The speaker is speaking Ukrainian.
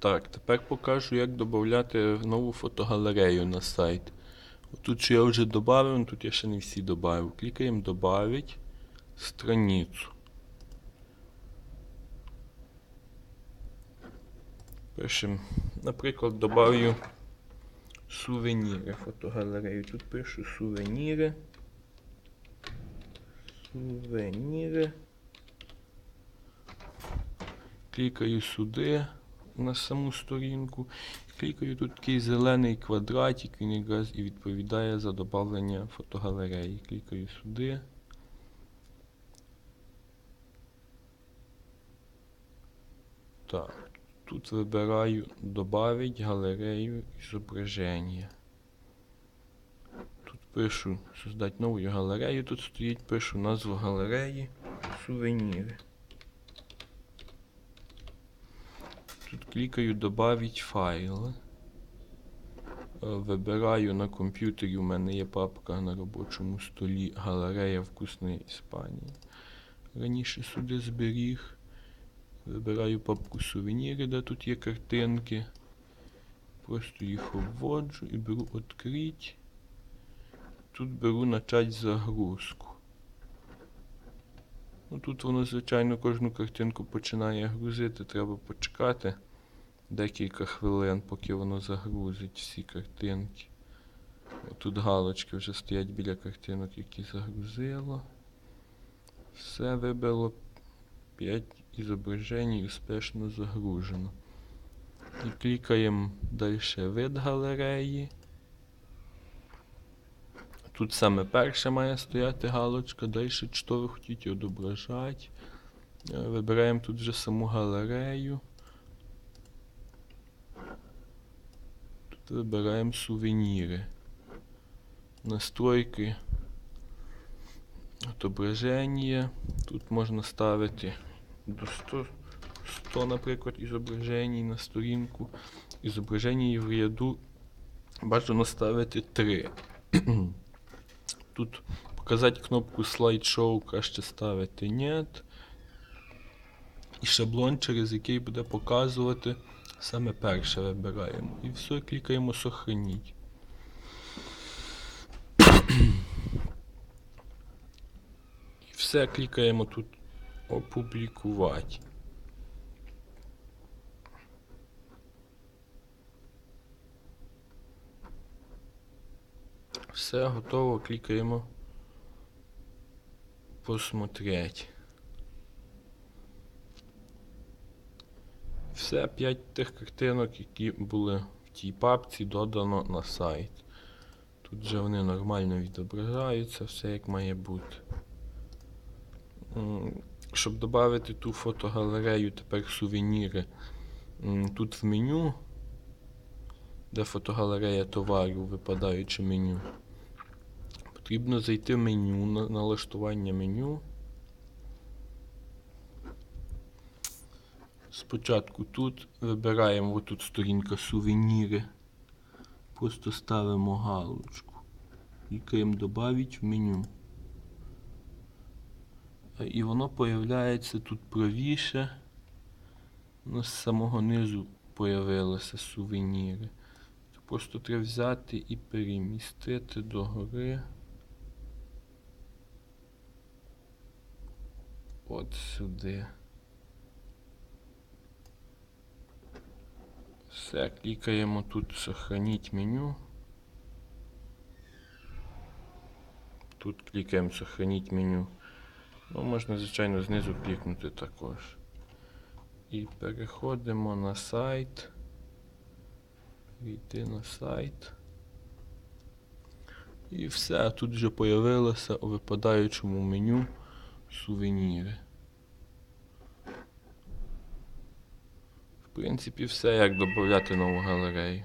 Так, тепер покажу, як додати нову фотогалерею на сайт. Тут що я вже додав, тут я ще не всі додав. Клікаємо Добавить страницю. Пишемо, наприклад, добавлю сувеніри фотогалерею. Тут пишу сувеніри. Сувеніри. Клікаю сюди на саму сторінку. Клікаю тут такий зелений квадратик, він якраз і відповідає за додавлення фотогалереї. Клікаю сюди. Так, тут вибираю добавить галерею зображення. Тут пишу создать нову галерею. Тут стоїть, пишу назву галереї сувеніри. Тут клікаю Добавить файли. Е, Вибираю на комп'ютері. У мене є папка на робочому столі Галерея вкусної Іспанії. Раніше сюди зберіг. Вибираю папку сувеніри, де тут є картинки. Просто їх обводжу і беру «Открить». Тут беру начать загрузку. Ну, тут воно, звичайно, кожну картинку починає грузити, треба почекати декілька хвилин, поки воно загрузить всі картинки. Тут галочки вже стоять біля картинок, які загрузило. Все вибило 5 ізображень успішно загружено. І клікаємо далі вид галереї. Тут саме перше має стояти галочка, далі що ви хочете відображати. Е, Вибираємо тут вже саму галерею. Вибираємо сувеніри. Настройки. Отображення. Тут можна ставити до 100, 100 наприклад, ізображень на сторінку. Ізображення в ряду бажано ставити 3. Тут показати кнопку слайд-шоу краще ставити нет. І шаблон, через який буде показувати саме перше вибираємо. І все, клікаємо сохраніть. І все, клікаємо тут опублікувати. Все готово, клікаємо посмотреть. Все, 5 тих картинок, які були в тій папці, додано на сайт. Тут вже вони нормально відображаються, все як має бути. Щоб додати ту фотогалерею, тепер сувеніри. Тут в меню, де фотогалерея товарів, випадаюче меню. Потрібно зайти в меню, на налаштування меню. Спочатку тут вибираємо отут сторінка сувеніри. Просто ставимо галочку. Клікаємо Добавить в меню. Е, І воно появляється тут правіше. Воно з самого низу появилося сувеніри. Просто треба взяти і перемістити догори. От сюди. Все, клікаємо тут Сохраніть меню. Тут клікаємо Сохраніть меню. Ну, можна, звичайно, знизу клікнути також. І переходимо на сайт. Війти на сайт. І все, тут вже появилося у випадаючому меню сувеніри. Принципі, все, як додати нову галерею.